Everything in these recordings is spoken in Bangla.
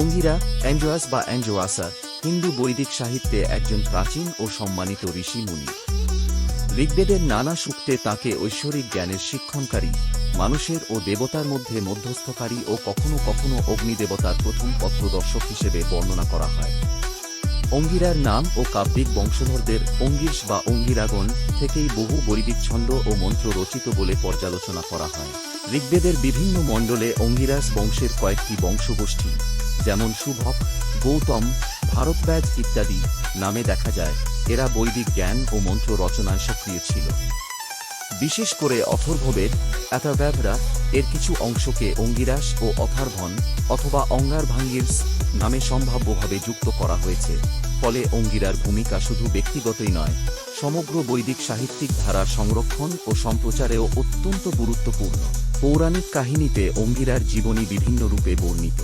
অঙ্গিরা অ্যান্ড্রোয়াস বা অ্যান্ড্রোয়াসা, হিন্দু বৈদিক সাহিত্যে একজন প্রাচীন ও সম্মানিত ঋষি মুনি। ঋগ্বেদের নানা সূক্তে তাকে ঐশ্বরিক জ্ঞানের শিক্ষণকারী, মানুষের ও দেবতার মধ্যে মধ্যস্থকারী ও কখনো কখনো অগ্নিদেবতার প্রথম পথপ্রদর্শক হিসেবে বর্ণনা করা হয়। অঙ্গিরার নাম ও কাব্যিক বংশধরদের অঙ্গিস বা অঙ্গিরাগণ থেকেই বহু বৈদিক ছন্দ ও মন্ত্র রচিত বলে পর্যালোচনা করা হয়। ঋগ্বেদের বিভিন্ন মণ্ডলে অঙ্গিরাস বংশের কয়েকটি বংশগোষ্ঠী। যেমন শুভক গৌতম ভারতব্যাজ ইত্যাদি নামে দেখা যায়। এরা বৈদিক জ্ঞান ও মন্ত্র রচনায় সক্রিয় ছিল। বিশেষ করে অথর্ববেদ অ্যাথাব্যাভরা এর কিছু অংশকে অঙ্গিরাস ও অথার্ভন অথবা অঙ্গার ভাঙ্গিরস নামে সম্ভাব্যভাবে যুক্ত করা হয়েছে। ফলে অঙ্গিরার ভূমিকা শুধু ব্যক্তিগতই নয়, সমগ্র বৈদিক সাহিত্যিক ধারার সংরক্ষণ ও সম্প্রচারেও অত্যন্ত গুরুত্বপূর্ণ। পৌরাণিক কাহিনীতে অঙ্গিরার জীবনী বিভিন্ন রূপে বর্ণিত।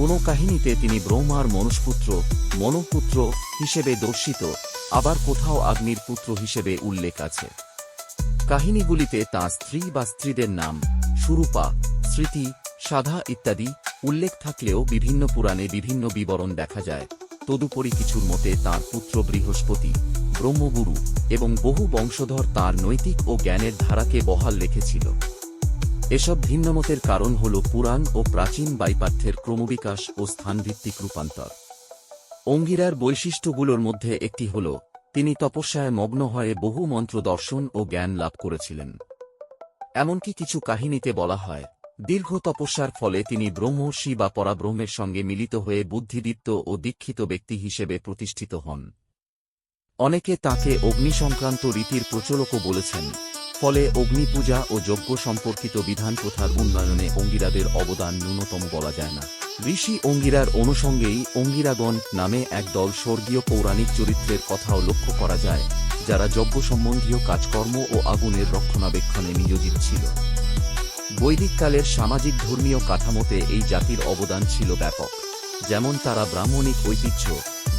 কোনো কাহিনীতে তিনি ব্রহ্মার মনুষ্পুত্র মনোপুত্র হিসেবে দর্শিত, আবার কোথাও আগ্নির পুত্র হিসেবে উল্লেখ আছে। কাহিনীগুলিতে তাঁর স্ত্রী বা স্ত্রীদের নাম, সুরূপা, স্মৃতি, সাধা ইত্যাদি উল্লেখ থাকলেও বিভিন্ন পুরাণে বিভিন্ন বিবরণ দেখা যায়। তদুপরি কিছুর মতে তাঁর পুত্র বৃহস্পতি, ব্রহ্মগুরু এবং বহু বংশধর তাঁর নৈতিক ও জ্ঞানের ধারাকে বহাল রেখেছিল। এসব ভিন্নমতের কারণ হল পুরাণ ও প্রাচীন বাইপাঠ্যের ক্রমবিকাশ ও স্থানভিত্তিক রূপান্তর। অঙ্গিরার বৈশিষ্ট্যগুলোর মধ্যে একটি হল, তিনি তপস্যায় মগ্ন হয়ে বহু মন্ত্র দর্শন ও জ্ঞান লাভ করেছিলেন। এমনকি কিছু কাহিনীতে বলা হয়, দীর্ঘ তপস্যার ফলে তিনি ব্রহ্মর্ষি বা পরাব্রহ্মের সঙ্গে মিলিত হয়ে বুদ্ধিদীপ্ত ও দীক্ষিত ব্যক্তি হিসেবে প্রতিষ্ঠিত হন। অনেকে তাকে অগ্নি সংক্রান্ত রীতির প্রচলকও বলেছেন ফলে অগ্নিপূজা ও যজ্ঞ সম্পর্কিত বিধান প্রথার উন্নয়নে অঙ্গিরাদের অবদান ন্যূনতম বলা যায় না। ঋষি অঙ্গিরার অনুষঙ্গেই অঙ্গিরাগণ নামে একদল স্বর্গীয় পৌরাণিক চরিত্রের কথাও লক্ষ্য করা যায়, যারা যজ্ঞ সম্বন্ধীয় কাজকর্ম ও আগুনের রক্ষণাবেক্ষণে নিয়োজিত ছিল। বৈদিককালের সামাজিক ধর্মীয় কাঠামোতে এই জাতির অবদান ছিল ব্যাপক। যেমন তারা ব্রাহ্মণিক ঐতিহ্য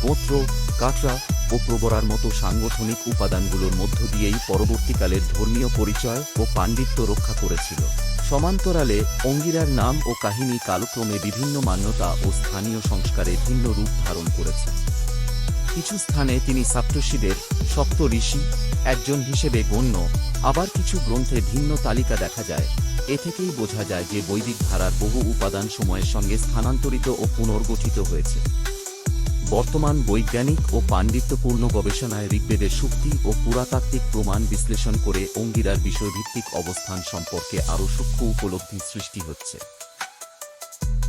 গোত্র কাটরা ও প্রবরার মতো সাংগঠনিক উপাদানগুলোর মধ্য দিয়েই পরবর্তীকালের ধর্মীয় পরিচয় ও পাণ্ডিত্য রক্ষা করেছিল। সমান্তরালে অঙ্গিরার নাম ও কাহিনী কালক্রমে বিভিন্ন মান্যতা ও স্থানীয় সংস্কারে ভিন্ন রূপ ধারণ করেছে। কিছু স্থানে তিনি সাপ্তর্ষিদের সপ্ত ঋষি, একজন হিসেবে গণ্য, আবার কিছু গ্রন্থে ভিন্ন তালিকা দেখা যায়। এ থেকেই বোঝা যায় যে বৈদিক ধারার বহু উপাদান সময়ের সঙ্গে স্থানান্তরিত ও পুনর্গঠিত হয়েছে। বর্তমান বৈজ্ঞানিক ও পাণ্ডিত্যপূর্ণ গবেষণায় ঋগ্বেদের শক্তি ও পুরাতাত্ত্বিক প্রমাণ বিশ্লেষণ করে অঙ্গিরার বিষয়ভিত্তিক অবস্থান সম্পর্কে আরও সূক্ষ্ম উপলব্ধি সৃষ্টি হচ্ছে।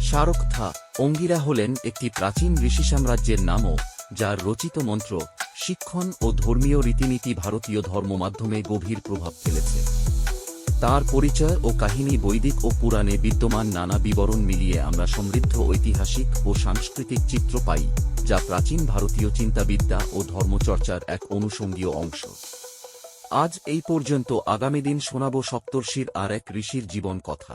শারকথা অঙ্গিরা হলেন একটি প্রাচীন ঋষি সাম্রাজ্যের নামও, যার রচিত মন্ত্র, শিক্ষণ ও ধর্মীয় রীতিনীতি ভারতীয় ধর্ম মাধ্যমে গভীর প্রভাব ফেলেছে। তার পরিচয় ও কাহিনী বৈদিক ও পুরাণে বিদ্যমান নানা বিবরণ মিলিয়ে আমরা সমৃদ্ধ ঐতিহাসিক ও সাংস্কৃতিক চিত্র পাই, যা প্রাচীন ভারতীয় চিন্তাবিদ্যা ও ধর্মচর্চার এক অনুষঙ্গীয় অংশ। আজ এই পর্যন্ত আগামী দিন শোনাব সপ্তর্ষির আর এক ঋষির জীবন কথা।